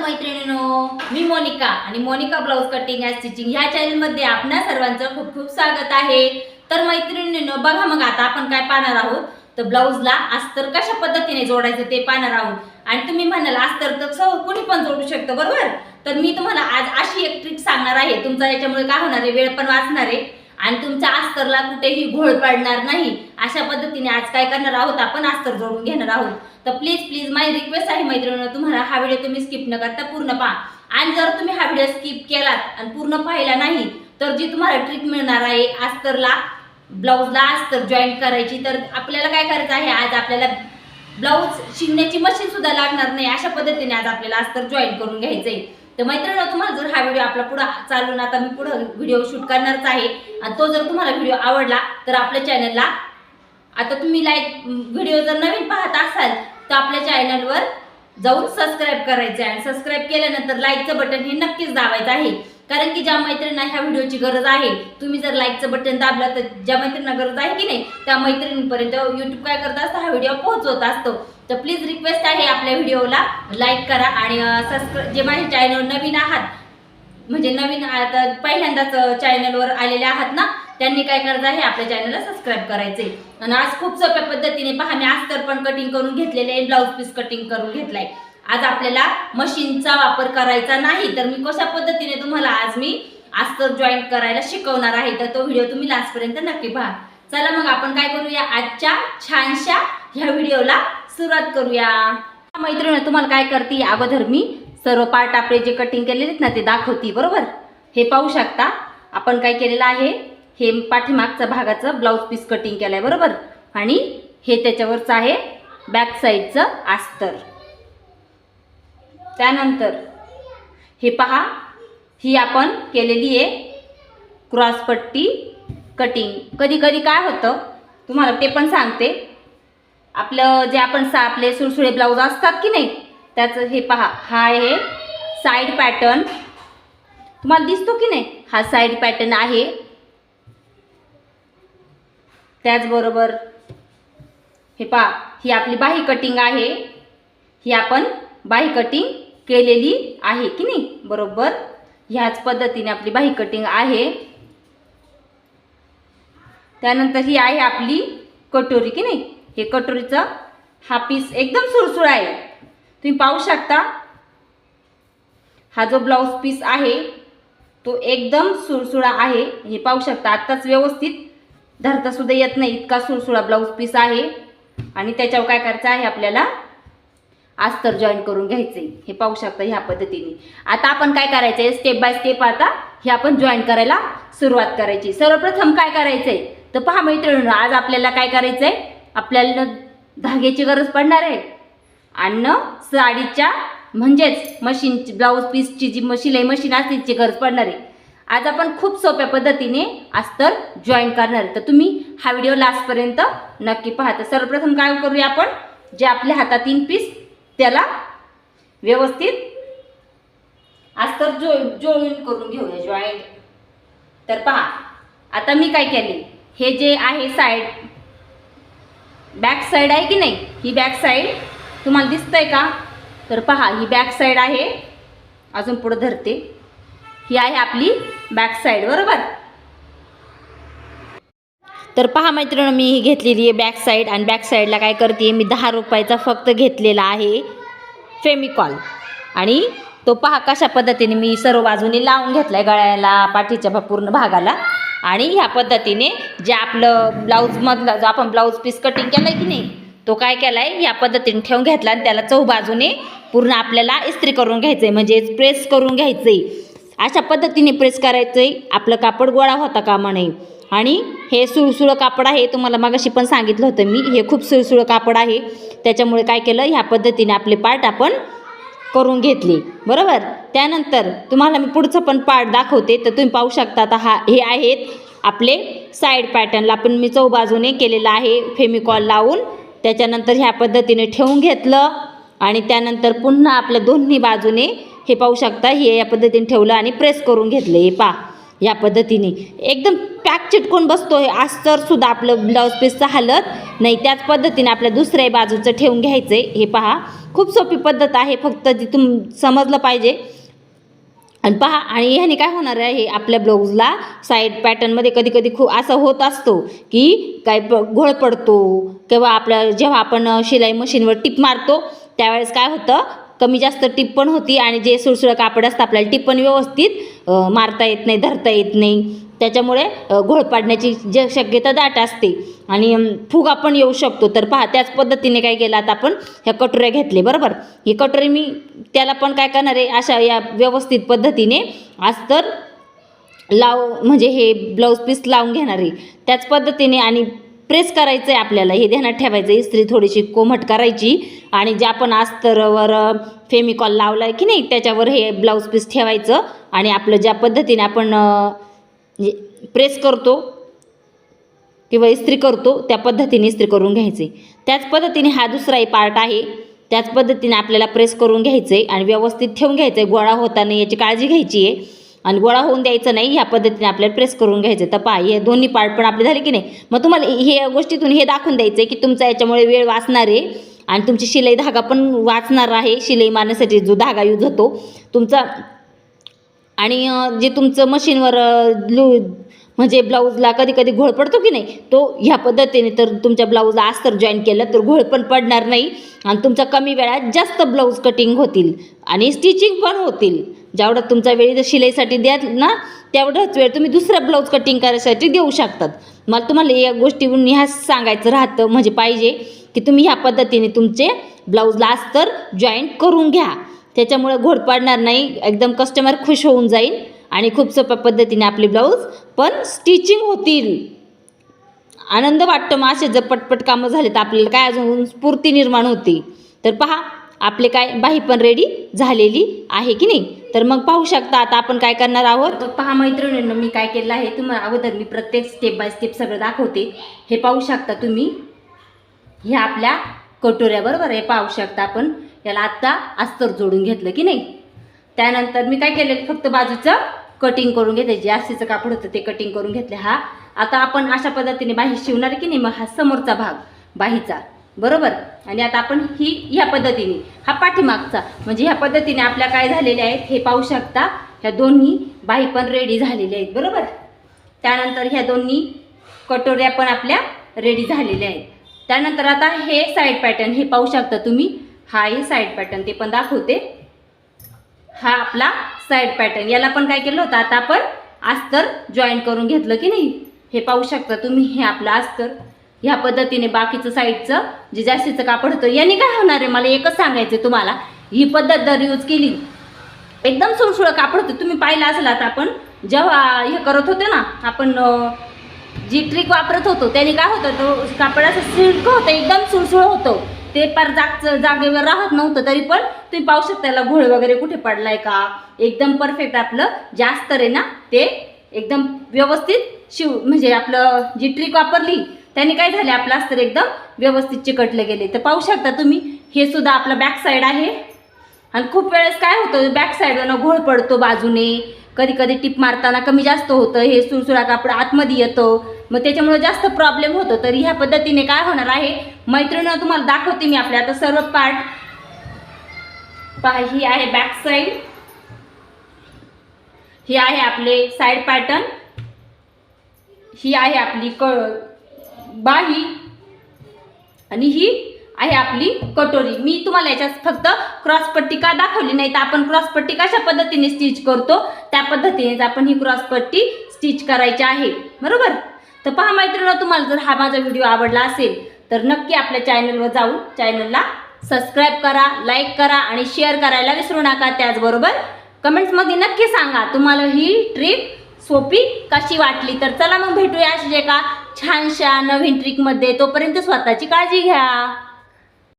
मैत्रिणीनो मी मोनिका आणि Monika blouse cutting and stitching ह्या चॅनलमध्ये आपणा सर्वांचं खूप खूप स्वागत आहे. तर मैत्रिणीनो बघा मग आता आपण काय पाहणार आहोत. तर ब्लाऊजला अस्तर कशा पद्धतीने जोडायचं ते पाहणार आहोत. आणि तुम्ही म्हणाल अस्तर तर सहज कुणी पण जोडू शकतं बरोबर? तर मी तुम्हाला आज अशी एक ट्रिक सांगणार आहे. तुमचा याच्यामुळे काय होणार आहे? वेळ पण वाचणार आहे. आणि तुमच्या अस्तरला कुठेही घोळ पाडणार नाही. अशा पद्धतीने आज काय करणार आहोत? आपण अस्तर जोडून घेणार आहोत. तर प्लीज प्लीज माझी रिक्वेस्ट आहे मैत्रिणीनं तुम्हाला हा व्हिडिओ तुम्ही स्किप न करता पूर्ण पहा. आणि जर तुम्ही हा व्हिडिओ स्किप केलात आणि पूर्ण पाहिला नाही तर जी तुम्हाला ट्रिक मिळणार आहे अस्तरला ब्लाऊजला अस्तर जॉईंट करायची तर आपल्याला काय करायचं आहे आज आपल्याला ब्लाऊज शिवण्याची मशीन सुद्धा लागणार नाही अशा पद्धतीने आज आपल्याला अस्तर जॉईन करून घ्यायचं आहे तर मैत्रिणी तुम्हाला जर हा व्हिडिओ आपला पुढे चालून आता मी पुढे व्हिडिओ शूट करणारच आहे. आणि तो जर तुम्हाला व्हिडिओ आवडला तर आपल्या चॅनलला आता तुम्ही लाईक व्हिडिओ mm, जर नवीन पाहत असाल तर आपल्या चॅनलवर जाऊन सबस्क्राईब करायचं आहे. आणि सबस्क्राईब केल्यानंतर लाईकचं बटन हे नक्कीच दाबायचं आहे. कारण की ज्या मैत्रिणींना ह्या व्हिडिओची गरज आहे तुम्ही जर लाईकचं बटन दाबलं तर ज्या मैत्रिणींना गरज आहे की नाही त्या मैत्रिणींपर्यंत युट्यूब काय करत असतं हा व्हिडिओ पोहोचवत असतो. तर प्लीज रिक्वेस्ट आहे आपल्या व्हिडिओला लाईक करा आणि सबस्क्राईब जे माझ्या चॅनल नवीन आहात म्हणजे नवीन आता पहिल्यांदाच चॅनलवर आलेले आहात ना त्यांनी काय करायचं आहे? आपल्या चॅनलला सबस्क्राईब करायचे आणि आज खूप सोप्या पद्धतीने पहा मी अस्तर पण कटिंग करून घेतलेले आहे ब्लाऊज पीस कटिंग करून घेतलाय. आज आपल्याला मशीनचा वापर करायचा नाही तर मी कशा पद्धतीने तुम्हाला आज मी अस्तर जॉईन करायला शिकवणार आहे? तर तो व्हिडिओ तुम्ही लास्टपर्यंत नक्की पहा. चला मग आपण काय करूया? आजच्या छानशा ह्या व्हिडिओला सुरुवात करूया. मैत्रिणी तुम्हाला काय करते? अगोदर मी सर्व पार्ट आपले जे कटिंग केलेले आहेत ना ते दाखवते बरोबर? हे पाहू शकता. आपण काय केलेलं आहे? हे पाठीमागचा भागाचं ब्लाऊज पीस कटिंग केलं आहे बरोबर? आणि हे त्याच्यावरचं आहे बॅक साईडचं अस्तर. त्यानंतर हे पहा ही आपण केलेली आहे क्रॉसपट्टी कटिंग कधी कधी काय होतं तुम्हाला ते पण सांगते. आपलं जे आपण सा आपले सुळसुळे ब्लाऊज असतात की नाही त्याचं हे पहा हा आहे साईड पॅटर्न तुम्हाला दिसतो की नाही हा साईड पॅटर्न आहे. त्याचबरोबर हे पहा ही आपली बाही कटिंग आहे. ही आपण बाही कटिंग केलेली आहे की नाही? बरोबर? ह्याच पद्धतीने आपली बाही कटिंग आहे. त्यानंतर ही आहे आपली कटोरी की नाही? हे कटोरीचं हा पीस एकदम सुळसुळ आहे. तुम्ही पाहू शकता हा जो ब्लाऊज पीस आहे तो एकदम सुळसुळा आहे. हे पाहू शकता आत्ताच व्यवस्थित धरता सुद्धा येत नाही. इतका सुळसुळा ब्लाऊज पीस आहे. आणि त्याच्यावर काय करायचं आहे आपल्याला? अस्तर जॉईन करून घ्यायचे हे पाहू शकता ह्या पद्धतीने. आता आपण काय करायचं आहे स्टेप बाय स्टेप आता हे आपण जॉईन करायला सुरुवात करायची. सर्वप्रथम काय करायचं आहे तर पहा मैत्रिणी आज आपल्याला काय करायचं आहे आपल्याला धाग्याची गरज पडणार आहे. आणि साडीच्या म्हणजेच मशीनची ब्लाऊज पीसची जी मशीन आहे मशीन असते तिची गरज पडणार आहे. आज आपण खूप सोप्या पद्धतीने अस्तर जॉईन करणार. आहे तर तुम्ही हा व्हिडिओ लास्टपर्यंत नक्की पहा. तर सर्वप्रथम काय करूया आपण? जे आपल्या हातात तीन पीस त्याला व्यवस्थित अस्तर जो जॉईन करून घेऊया जॉईंट तर पहा आता मी काय केले? हे जे आहे साईड बॅक साईड आहे की नाही? ही बॅक साईड तुम्हाला दिसतंय का? तर पहा ही बॅक साईड आहे. अजून पुढं धरते. ही आहे आपली बॅक साईड बरोबर? तर पहा मैत्रिणी मी ही घेतलेली आहे बॅक साईड आणि बॅक साईडला काय करते मी दहा रुपयाचा फक्त घेतलेला आहे फेमिकॉल आणि तो पहा कशा पद्धतीने मी सर्व बाजूने लावून घेतला आहे गळ्याला पाठीच्या भा- पूर्ण भागाला. आणि ह्या पद्धतीने जे आपलं ब्लाऊजमधला जो आपण ब्लाऊज पीस कटिंग केलं आहे की नाही तो काय केला आहे ह्या पद्धतीने ठेवून घेतला आणि त्याला चौबाजूने पूर्ण आपल्याला इस्त्री करून घ्यायचं आहे म्हणजे प्रेस करून घ्यायचं आहे अशा पद्धतीने प्रेस करायचं आहे आपलं कापड गोळा होता कामा नये. आणि हे सुळसुळं कापड आहे तुम्हाला मगाशी पण सांगितलं होतं मी. हे खूप सुळसुळं कापड आहे. त्याच्यामुळे काय केलं ह्या पद्धतीने आपले पार्ट आपण करून घेतले. बरोबर? त्यानंतर तुम्हाला मी पुढचं पण पार्ट दाखवते. तर तुम्ही पाहू शकता आता हा हे आहेत आपले साईड पॅटर्नला आपण मी चौबाजूने केलेलं आहे फेमिकॉल लावून. त्याच्यानंतर ह्या पद्धतीने ठेवून घेतलं. आणि त्यानंतर पुन्हा आपल्या दोन्ही बाजूने हे पाहू शकता हे या पद्धतीने ठेवलं आणि प्रेस करून घेतलं. हे पा या पद्धतीने. एकदम पॅक चिटकून बसतो हे अस्तर सुद्धा आपलं ब्लाऊज पीसचं हालत नाही. त्याच पद्धतीने आपल्या दुसऱ्या बाजूचं ठेवून घ्यायचं आहे हे पहा खूप सोपी पद्धत आहे. फक्त ती तुम समजलं पाहिजे. आणि पहा आणि ह्याने काय होणार आहे? आपल्या ब्लाऊजला साईड पॅटर्नमध्ये कधी कधी खूप असं होत असतो की काय प घोळ पडतो. किंवा आपल्या जेव्हा आपण शिलाई मशीनवर टिप मारतो त्यावेळेस काय होतं? कमी जास्त टिप पण होती आणि जे सुळसुळं कापड असतं आपल्याला टिप पण व्यवस्थित मारता येत नाही धरता येत नाही. त्याच्यामुळे घोळ पाडण्याची जे शक्यता दाट असते आणि फुगा पण येऊ शकतो. तर पहा त्याच पद्धतीने काय केलं आता आपण ह्या कटोऱ्या घेतले बरोबर? ही कटोरी मी त्याला पण काय करणार आहे अशा या व्यवस्थित पद्धतीने आज तर लाव म्हणजे हे ब्लाऊज पीस लावून घेणार आहे. त्याच पद्धतीने आणि प्रेस करायचं आहे आपल्याला. हे ध्यानात ठेवायचं इस्त्री थोडीशी कोमट करायची. आणि जे आपण अस्तरवर फेमिकॉल लावला आहे की नाही त्याच्यावर हे ब्लाऊज पीस ठेवायचं. आणि आपलं ज्या पद्धतीने आपण प्रेस म्हणजे करतो किंवा इस्त्री करतो त्या पद्धतीने इस्त्री करून घ्यायचे. त्याच पद्धतीने हा दुसराही पार्ट आहे. त्याच पद्धतीने आपल्याला प्रेस करून घ्यायचं आहे आणि व्यवस्थित ठेवून घ्यायचं आहे गोळा होताना याची काळजी घ्यायची आहे आणि गोळा होऊन द्यायचं नाही ह्या पद्धतीने आपल्याला प्रेस करून घ्यायचं. तर पहा हे दोन्ही पार्ट पण आपले झाले की नाही? मग तुम्हाला हे गोष्टीतून हे दाखवून द्यायचं आहे की तुमचा याच्यामुळे वेळ वाचणार आहे आणि तुमची शिलाई धागा पण वाचणार आहे. शिलाई मारण्यासाठी जो धागा यूज होतो तुमचा आणि जे तुमचं मशीनवर लू म्हणजे ब्लाऊजला कधी कधी घोळ पडतो की नाही तो ह्या पद्धतीने तर तुमच्या ब्लाऊजला अस्तर जॉईन केलं तर घोळ पण पडणार नाही आणि तुमचा कमी वेळात जास्त ब्लाऊज कटिंग होतील आणि स्टिचिंग पण होतील. जेवढा तुमचा वेळ जर शिलाईसाठी द्याल ना तेवढाच वेळ तुम्ही दुसरा ब्लाऊज कटिंग करायसाठी देऊ शकतात. मला तुम्हाला या गोष्टीवरून ह्या सांगायचं राहतं म्हणजे पाहिजे की तुम्ही ह्या पद्धतीने तुमचे ब्लाऊजला अस्तर जॉईंट करून घ्या. त्याच्यामुळे घोड पाडणार नाही एकदम कस्टमर खुश होऊन जाईल आणि खूप सोप्या पद्धतीने आपले ब्लाऊज पण स्टिचिंग होतील. आनंद वाटतो मग असे जर पटपट कामं झाले तर आपल्याला काय अजून स्फूर्ती निर्माण होती? तर पहा आपले काय बाही पण रेडी झालेली आहे की नाही? तर मग पाहू शकता आता आपण काय करणार आहोत. पहा मैत्रिणींना मी काय केलं आहे तुम्हाला अगोदर मी प्रत्येक स्टेप बाय स्टेप सगळं दाखवते. हे पाहू शकता तुम्ही. ह्या आपल्या कटोऱ्याबरोबर हे पाहू शकता आपण. याला आत्ता अस्तर जोडून घेतलं की नाही? त्यानंतर मी काय केलेलं फक्त बाजूचं कटिंग करून घेते जे जास्तीचं कापड होतं ते कटिंग करून घेतले. हा आता आपण अशा पद्धतीने बाही शिवणार की नाही? मग हा समोरचा भाग बाहीचा. बरोबर? आणि आता आपण ही ह्या पद्धतीने हा पाठीमागचा म्हणजे ह्या पद्धतीने आपल्या काय झालेल्या आहेत हे पाहू शकता. ह्या दोन्ही बाही पण रेडी झालेल्या आहेत बरोबर? त्यानंतर ह्या दोन्ही कटोऱ्या पण आपल्या रेडी झालेल्या आहेत. त्यानंतर आता हे साईड पॅटर्न हे पाहू शकता तुम्ही. हा हे साईड पॅटर्न ते पण दाखवते. हा आपला साईड पॅटर्न याला पण काय केलं होतं? आता आपण अस्तर जॉईन करून घेतलं की नाही? हे पाहू शकता तुम्ही हे आपलं अस्तर. ह्या पद्धतीने बाकीचं साईडचं जे जास्तीचं कापड होतं याने काय होणार आहे? मला एकच सांगायचं आहे तुम्हाला. ही पद्धत जर यूज केली एकदम सुळसुळं कापड होतं तुम्ही पाहिलं असेल आता आपण जेव्हा हे करत होते ना आपण जी ट्रिक वापरत होतो त्याने काय होतं तो कापड असं सिल्क होतं एकदम सुळसुळ होतं. ते पार जागचं जागेवर राहत नव्हतं तरी पण तुम्ही पाहू शकता त्याला घोळ वगैरे कुठे पडलाय का? एकदम परफेक्ट आपलं जास्त रे ना ते एकदम व्यवस्थित शिव म्हणजे आपलं जी ट्रिक वापरली त्याने काय झाले? आपलं अस्तर एकदम व्यवस्थित चिकटले गेले. तर पाहू शकता तुम्ही हे सुद्धा आपलं बॅक साईड आहे. आणि खूप वेळेस काय होतं बॅक साईडवरनं घोळ पडतो बाजूने. कधी कधी टिप मारताना कमी जास्त होतं हे सुळसुळा कापड आतमध्ये येतं. मग त्याच्यामुळे जास्त प्रॉब्लेम होतो. तर ह्या पद्धतीने काय होणार आहे? मैत्रिणीनं तुम्हाला दाखवते मी आपल्या आता सर्व पार्ट पहा ही आहे बॅक साईड ही आहे आपले साईड पॅटर्न ही आहे आपली क बाही आणि ही आहे आपली कटोरी. मी तुम्हाला याच्यात फक्त क्रॉसपट्टी का दाखवली नाही तर आपण क्रॉसपट्टी कशा पद्धतीने स्टिच करतो? त्या पद्धतीनेच आपण ही क्रॉसपट्टी स्टिच करायची आहे. बरोबर? तर पहा मैत्रिणी तुम्हाला जर हा माझा व्हिडिओ आवडला असेल तर नक्की आपल्या चॅनलवर जाऊन चॅनलला सबस्क्राईब करा लाईक करा आणि शेअर करायला विसरू नका. त्याचबरोबर कमेंट्समध्ये नक्की सांगा तुम्हाला ही ट्रिक सोपी कशी वाटली? तर चला मग भेटूया अशी एका छानशा नवीन ट्रिकमध्ये तोपर्यंत स्वतःची काळजी घ्या.